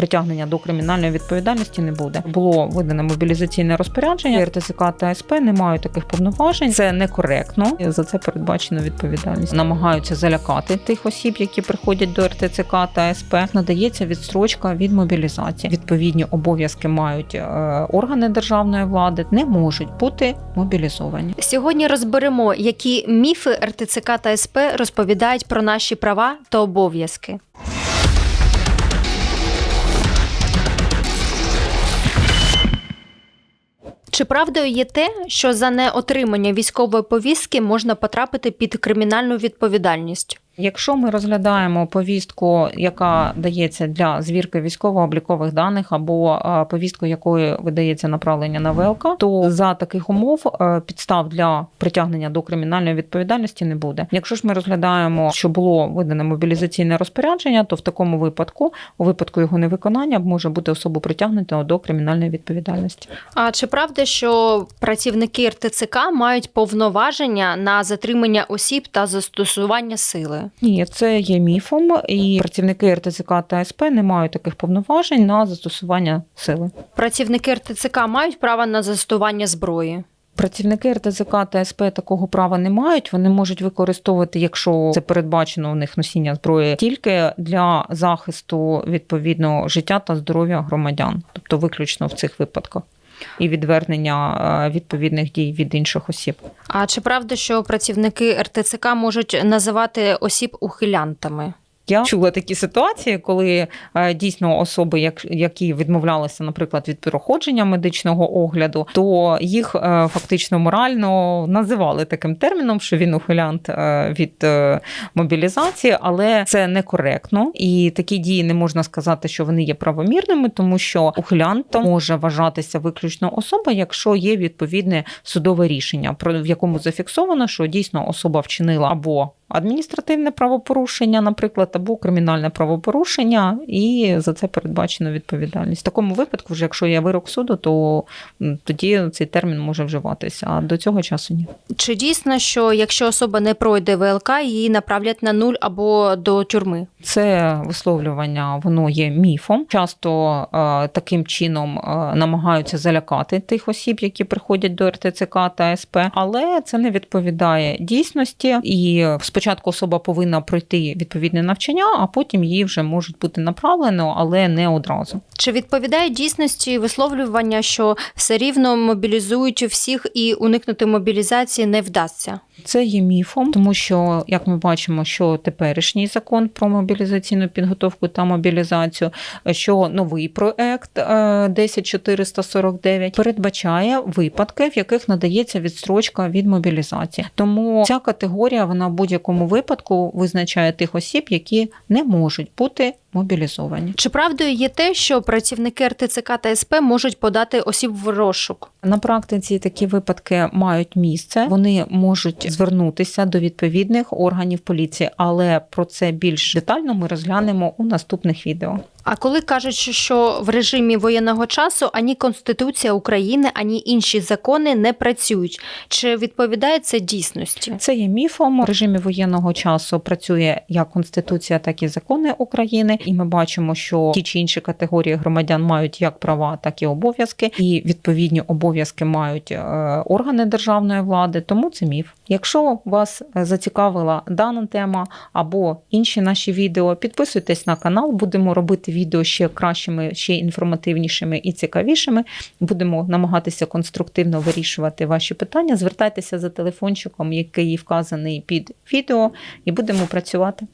притягнення до кримінальної відповідальності не буде. Було видане мобілізаційне розпорядження. РТЦК та СП не мають таких повноважень. Це некоректно. За це передбачено відповідальність. Намагаються залякати тих осіб, які приходять до РТЦК та СП. Надається відстрочка від мобілізації. Відповідні обов'язки мають е, органи державної влади, не можуть бути мобілізовані. Сьогодні розберемо, які міфи РТЦК та СП розповідають про наші права та обов'язки. Чи правдою є те, що за неотримання військової повістки можна потрапити під кримінальну відповідальність? Якщо ми розглядаємо повістку, яка дається для звірки військово-облікових даних, або е, повістку, якою видається направлення на ВЛК, то за таких умов е, підстав для притягнення до кримінальної відповідальності не буде. Якщо ж ми розглядаємо, що було видане мобілізаційне розпорядження, то в такому випадку, у випадку його невиконання, може бути особу притягнуто до кримінальної відповідальності. А чи правда, що працівники РТЦК мають повноваження на затримання осіб та застосування сили? Ні, це є міфом, і працівники РТЦК та СП не мають таких повноважень на застосування сили. Працівники РТЦК мають право на застосування зброї. Працівники РТЦК та СП такого права не мають. Вони можуть використовувати, якщо це передбачено у них носіння зброї, тільки для захисту відповідно життя та здоров'я громадян, тобто виключно в цих випадках. І відвернення е, відповідних дій від інших осіб. А чи правда, що працівники РТЦК можуть називати осіб ухилянтами? Я чула такі ситуації, коли е, дійсно особи, як- які відмовлялися, наприклад, від проходження медичного огляду, то їх е, фактично морально називали таким терміном, що він ухилянт е, від мобілізації, але це некоректно. І такі дії не можна сказати, що вони є правомірними, тому що ухилянтом може вважатися виключно особа, якщо є відповідне судове рішення, про в якому зафіксовано, що дійсно особа вчинила або адміністративне правопорушення, наприклад, або кримінальне правопорушення, і за це передбачено відповідальність. В такому випадку, вже якщо є вирок суду, то тоді цей термін може вживатися. А до цього часу ні. Чи дійсно, що якщо особа не пройде ВЛК, її направлять на нуль або до тюрми? Це висловлювання воно є міфом. Часто е, таким чином е, намагаються залякати тих осіб, які приходять до РТЦК та СП, але це не відповідає дійсності. І спочатку особа повинна пройти відповідне навчання, а потім її вже можуть бути направлено, але не одразу. Чи відповідає дійсності висловлювання, що все рівно мобілізують всіх і уникнути мобілізації не вдасться? Це є міфом, тому що, як ми бачимо, що теперішній закон про мобілізаційну підготовку та мобілізацію, що новий проект е, 10449 передбачає випадки, в яких надається відстрочка від мобілізації. Тому ця категорія вона в будь-якому випадку визначає тих осіб, які не можуть бути мобілізовані. Чи правдою є те, що працівники РТЦК та СП можуть подати осіб в розшук? На практиці такі випадки мають місце. Вони можуть звернутися до відповідних органів поліції, але про це більш детально ми розглянемо у наступних відео. А коли кажуть, що в режимі воєнного часу ані Конституція України, ані інші закони не працюють, чи відповідає це дійсності? Це є міфом. В режимі воєнного часу працює як конституція, так і закони України. І ми бачимо, що ті чи інші категорії громадян мають як права, так і обов'язки, і відповідні обов'язки мають е, органи державної влади. Тому це міф. Якщо вас е, зацікавила дана тема або інші наші відео, підписуйтесь на канал. Будемо робити відео ще кращими, ще інформативнішими і цікавішими. Будемо намагатися конструктивно вирішувати ваші питання. Звертайтеся за телефончиком, який вказаний під відео, і будемо працювати.